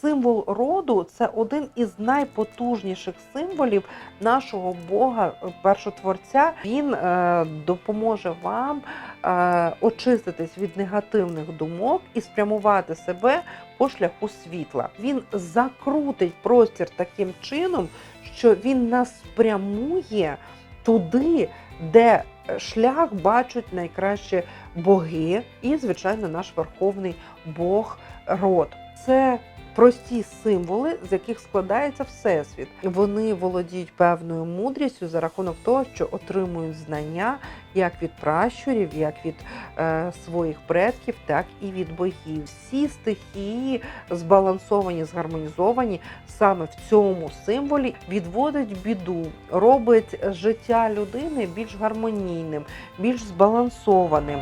символ роду це один із найпотужніших символів нашого Бога, е, першотворця. Він е, допоможе вам е, очиститись від негативних думок і спрямувати себе по шляху світла. Він закрутить простір таким чином, що він нас спрямує туди, де шлях бачать найкраще боги, і, звичайно, наш верховний Бог род. Це прості символи, з яких складається всесвіт. Вони володіють певною мудрістю за рахунок того, що отримують знання як від пращурів, як від е, своїх предків, так і від богів. Всі стихії збалансовані, згармонізовані саме в цьому символі відводить біду, робить життя людини більш гармонійним, більш збалансованим.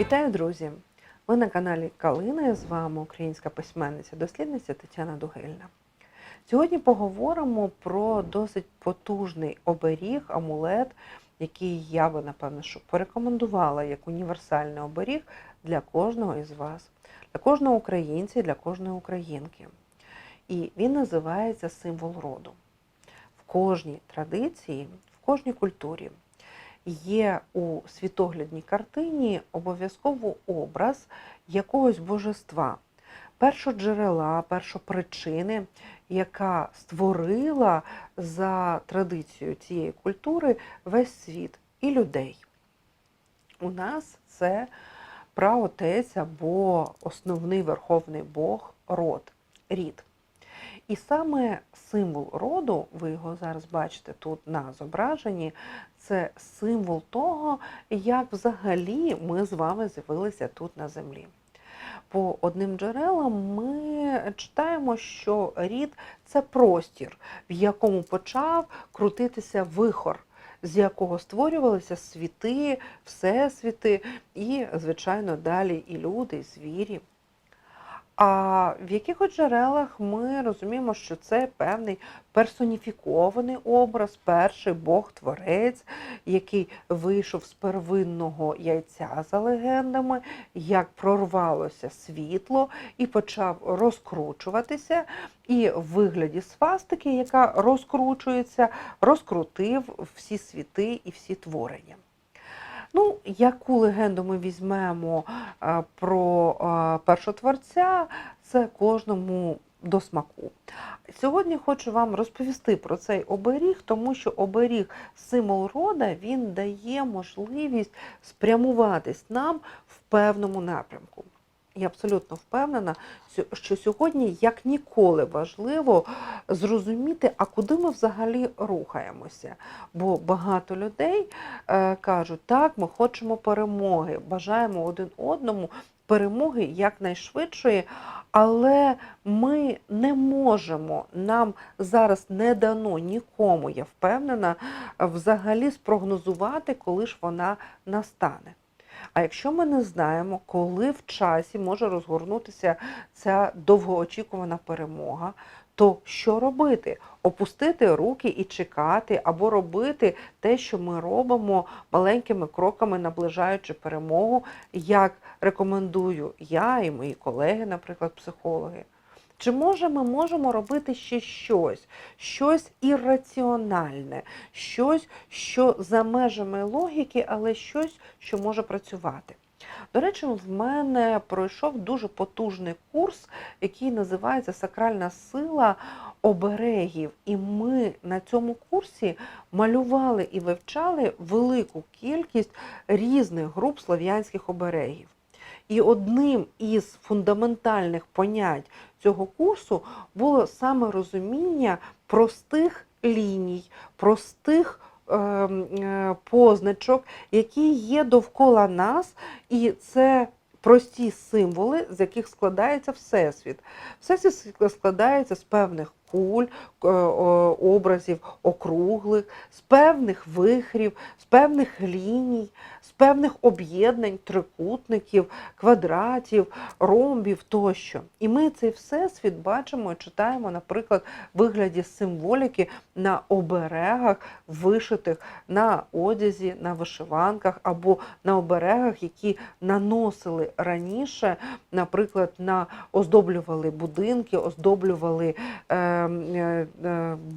Вітаю, друзі! Ви на каналі Калина. З вами українська письменниця, дослідниця Тетяна Дугельна. Сьогодні поговоримо про досить потужний оберіг, амулет, який я би, напевно, що порекомендувала як універсальний оберіг для кожного із вас, для кожного українця і для кожної українки. І він називається символ роду. В кожній традиції, в кожній культурі є у світоглядній картині обов'язково образ якогось божества, першоджерела, першопричини, яка створила за традицією цієї культури весь світ і людей. У нас це праотець або основний верховний Бог род, рід. І саме символ роду, ви його зараз бачите тут на зображенні, це символ того, як взагалі ми з вами з'явилися тут на землі. По одним джерелам ми читаємо, що рід це простір, в якому почав крутитися вихор, з якого створювалися світи, всесвіти, і, звичайно, далі і люди, і звірі. А в якихось джерелах ми розуміємо, що це певний персоніфікований образ, перший Бог-творець, який вийшов з первинного яйця за легендами, як прорвалося світло і почав розкручуватися. І в вигляді свастики, яка розкручується, розкрутив всі світи і всі творення. Ну, яку легенду ми візьмемо а, про а, першотворця, це кожному до смаку. Сьогодні хочу вам розповісти про цей оберіг, тому що оберіг символ рода він дає можливість спрямуватись нам в певному напрямку. Я абсолютно впевнена, що сьогодні як ніколи важливо зрозуміти, а куди ми взагалі рухаємося. Бо багато людей е, кажуть, так, ми хочемо перемоги, бажаємо один одному перемоги якнайшвидшої, але ми не можемо, нам зараз не дано нікому, я впевнена, взагалі спрогнозувати, коли ж вона настане. А якщо ми не знаємо, коли в часі може розгорнутися ця довгоочікувана перемога, то що робити? Опустити руки і чекати, або робити те, що ми робимо маленькими кроками, наближаючи перемогу, як рекомендую я і мої колеги, наприклад, психологи. Чи може ми можемо робити ще щось, щось ірраціональне, щось, що за межами логіки, але щось, що може працювати? До речі, в мене пройшов дуже потужний курс, який називається Сакральна сила оберегів. І ми на цьому курсі малювали і вивчали велику кількість різних груп слов'янських оберегів. І одним із фундаментальних понять цього курсу було саме розуміння простих ліній, простих е, позначок, які є довкола нас, і це прості символи, з яких складається всесвіт. Всесвіт складається з певних куль, е, образів округлих, з певних вихрів, з певних ліній, з певних об'єднань, трикутників, квадратів, ромбів тощо. І ми цей всесвіт бачимо і читаємо, наприклад, в вигляді символіки на оберегах, вишитих на одязі, на вишиванках або на оберегах, які наносили раніше, наприклад, на оздоблювали будинки, оздоблювали е,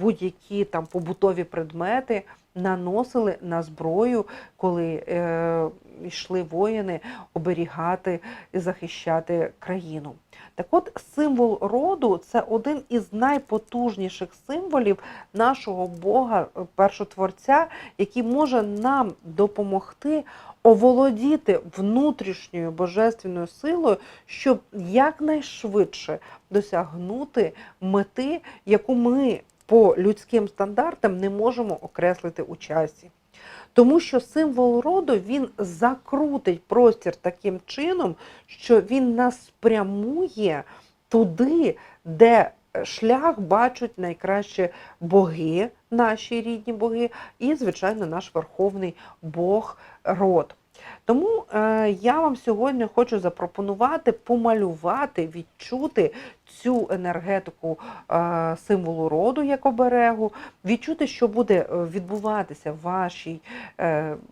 будь-які там побутові предмети. Наносили на зброю, коли е, йшли воїни оберігати і захищати країну. Так от символ роду це один із найпотужніших символів нашого Бога, е, першотворця, який може нам допомогти оволодіти внутрішньою божественною силою, щоб якнайшвидше досягнути мети, яку ми по людським стандартам не можемо окреслити у часі. Тому що символ роду він закрутить простір таким чином, що він нас спрямує туди, де шлях бачать найкраще боги, наші рідні боги, і, звичайно, наш верховний Бог род. Тому е, я вам сьогодні хочу запропонувати помалювати, відчути цю енергетику е, символу роду як оберегу, відчути, що буде е, відбуватися в вашій,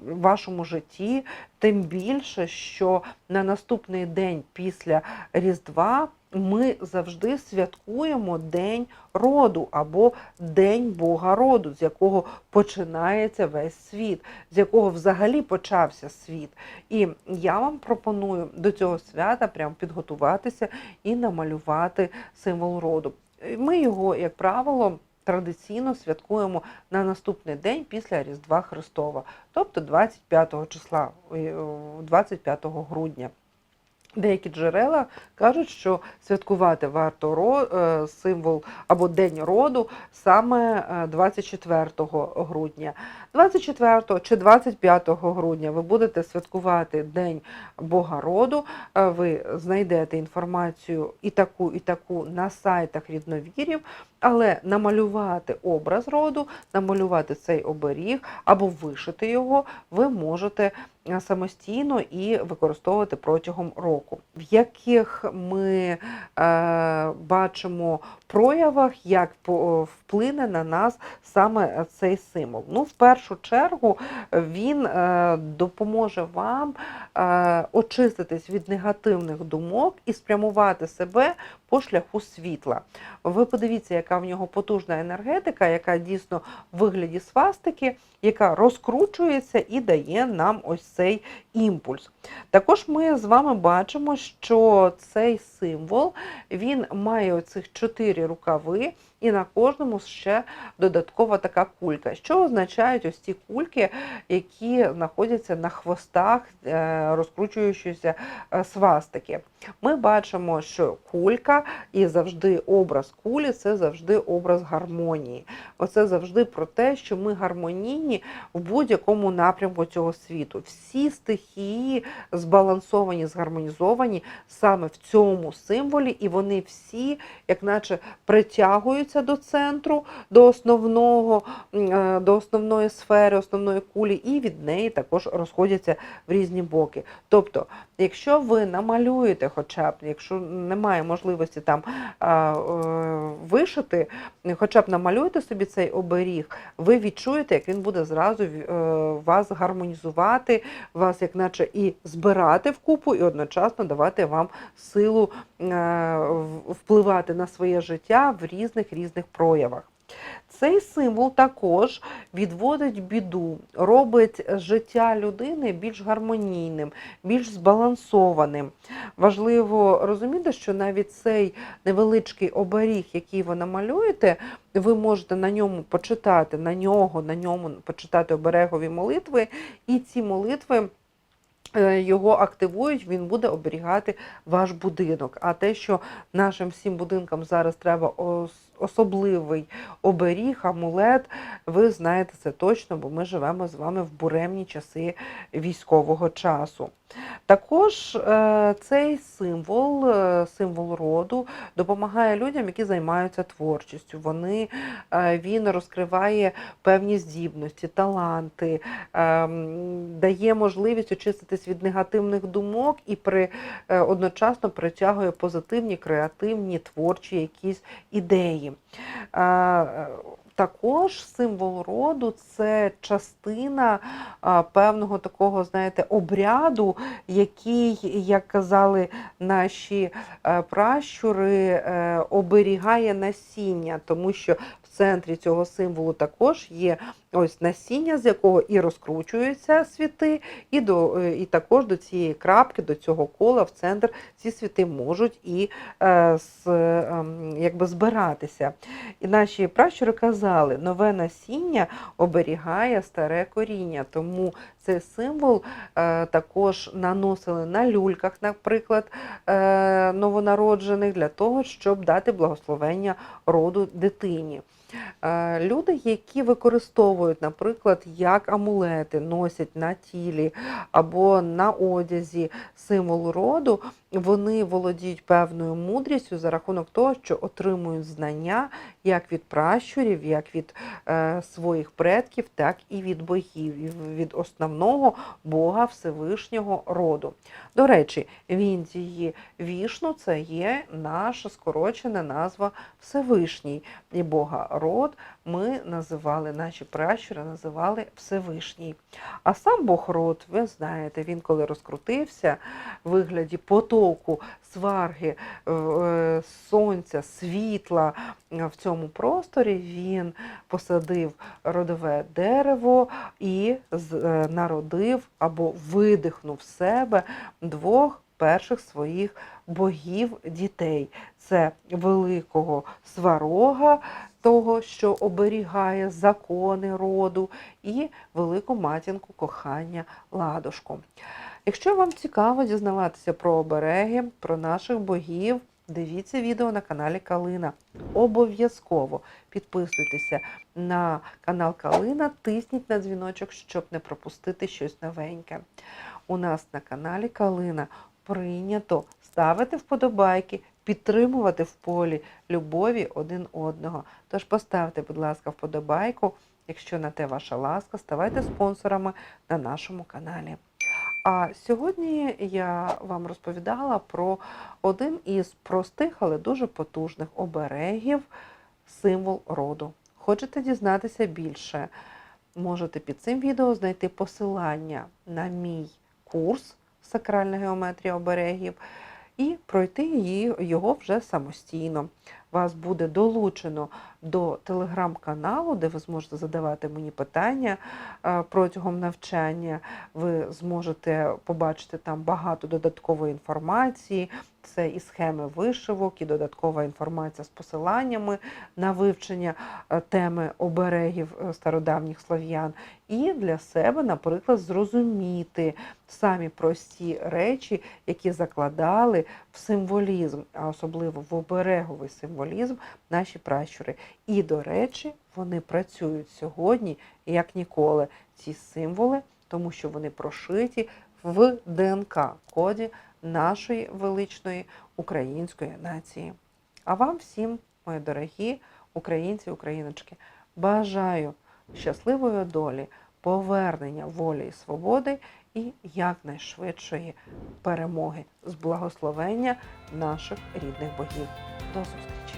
вашому житті, тим більше, що на наступний день після Різдва ми завжди святкуємо День роду або День Бога роду, з якого починається весь світ, з якого взагалі почався світ. І я вам пропоную до цього свята прям підготуватися і намалювати символ роду. Ми його, як правило, традиційно святкуємо на наступний день після Різдва Христова, тобто 25 числа, 25 грудня. Деякі джерела кажуть, що святкувати варто ро- е, символ або День роду саме е, 24 грудня. 24 чи 25 грудня ви будете святкувати День Бога роду. Е, Ви знайдете інформацію і таку, і таку на сайтах рідновірів, але намалювати образ роду, намалювати цей оберіг або вишити його ви можете е, самостійно і використовувати протягом року. В яких ми е, бачимо проявах, як вплине на нас саме цей символ. Ну, в першу чергу він е, допоможе вам е, очиститись від негативних думок і спрямувати себе по шляху світла. Ви подивіться, яка в нього потужна енергетика, яка дійсно в вигляді свастики, яка розкручується і дає нам ось цей імпульс. Також ми з вами бачимо, що цей символ він має оцих чотири рукави, і на кожному ще додаткова така кулька. Що означають ось ці кульки, які знаходяться на хвостах е, розкручуючоїся е, свастики? Ми бачимо, що кулька і завжди образ кулі це завжди образ гармонії. Оце завжди про те, що ми гармонійні в будь-якому напрямку цього світу. Всі стихії збалансовані, згармонізовані саме в цьому символі, і вони всі, як наче, притягуються до центру, до основного, е, до основної сфери, основної кулі, і від неї також розходяться в різні боки. Тобто, якщо ви намалюєте, хоча б, якщо немає можливості там е, вишити, хоча б намалюйте собі цей оберіг, ви відчуєте, як він буде зразу е, вас гармонізувати, вас як наче і збирати в купу, і одночасно давати вам силу е, впливати на своє життя в різних різних проявах. Цей символ також відводить біду, робить життя людини більш гармонійним, більш збалансованим. Важливо розуміти, що навіть цей невеличкий оберіг, який ви намалюєте, ви можете на ньому почитати, на нього, на ньому почитати оберегові молитви, і ці молитви. е, Його активують, він буде оберігати ваш будинок. А те, що нашим всім будинкам зараз треба особливий оберіг, амулет, ви знаєте це точно, бо ми живемо з вами в буремні часи військового часу. Також е, цей символ, е, символ роду, допомагає людям, які займаються творчістю. Вони, е, він розкриває певні здібності, таланти, е, дає можливість очиститись від негативних думок і при, одночасно притягує позитивні, креативні, творчі якісь ідеї. Е, е, також символ роду це частина а, певного такого, знаєте, обряду, який, як казали наші е, пращури, е, оберігає насіння, тому що центрі цього символу також є ось насіння, з якого і розкручуються світи, і, до, е, і також до цієї крапки, до цього кола в центр ці світи можуть і е, з, е, якби збиратися. І наші пращури казали, нове насіння оберігає старе коріння, тому цей символ е, також наносили на люльках, наприклад, е, новонароджених, для того, щоб дати благословення роду дитині. Е, Люди, які використовують, наприклад, як амулети, носять на тілі або на одязі символ роду, вони володіють певною мудрістю за рахунок того, що отримують знання як від пращурів, як від е, своїх предків, так і від богів, від основного Бога Всевишнього роду. До речі, в Індії Вішну це є наша скорочена назва Всевишній. І Бога род ми називали, наші пращури називали Всевишній. А сам Бог род, ви знаєте, він коли розкрутився в вигляді потоку сварги, е, сонця, світла е, в цьому просторі, він посадив родове дерево і е, народив або видихнув в себе двох перших своїх богів дітей. Це великого сварога, того, що оберігає закони роду, і велику матінку кохання ладушку. Якщо вам цікаво дізнаватися про обереги, про наших богів, дивіться відео на каналі Калина. Обов'язково підписуйтеся на канал Калина, тисніть на дзвіночок, щоб не пропустити щось новеньке. У нас на каналі Калина прийнято ставити вподобайки, підтримувати в полі любові один одного. Тож поставте, будь ласка, вподобайку, якщо на те ваша ласка, ставайте спонсорами на нашому каналі. А сьогодні я вам розповідала про один із простих, але дуже потужних оберегів символ роду. Хочете дізнатися більше? Можете під цим відео знайти посилання на мій курс Сакральна геометрія оберегів і пройти його вже самостійно. Вас буде долучено до телеграм-каналу, де ви зможете задавати мені питання е, протягом навчання. Ви зможете побачити там багато додаткової інформації. Це і схеми вишивок, і додаткова інформація з посиланнями на вивчення е, теми оберегів е, стародавніх слов'ян. І для себе, наприклад, зрозуміти самі прості речі, які закладали в символізм, а особливо в обереговий символізм наші пращури. І, до речі, вони працюють сьогодні як ніколи. Ці символи, тому що вони прошиті в ДНК коді нашої величної української нації. А вам всім, мої дорогі українці, україночки, бажаю щасливої долі, повернення волі і свободи і якнайшвидшої перемоги з благословення наших рідних богів. До зустрічі!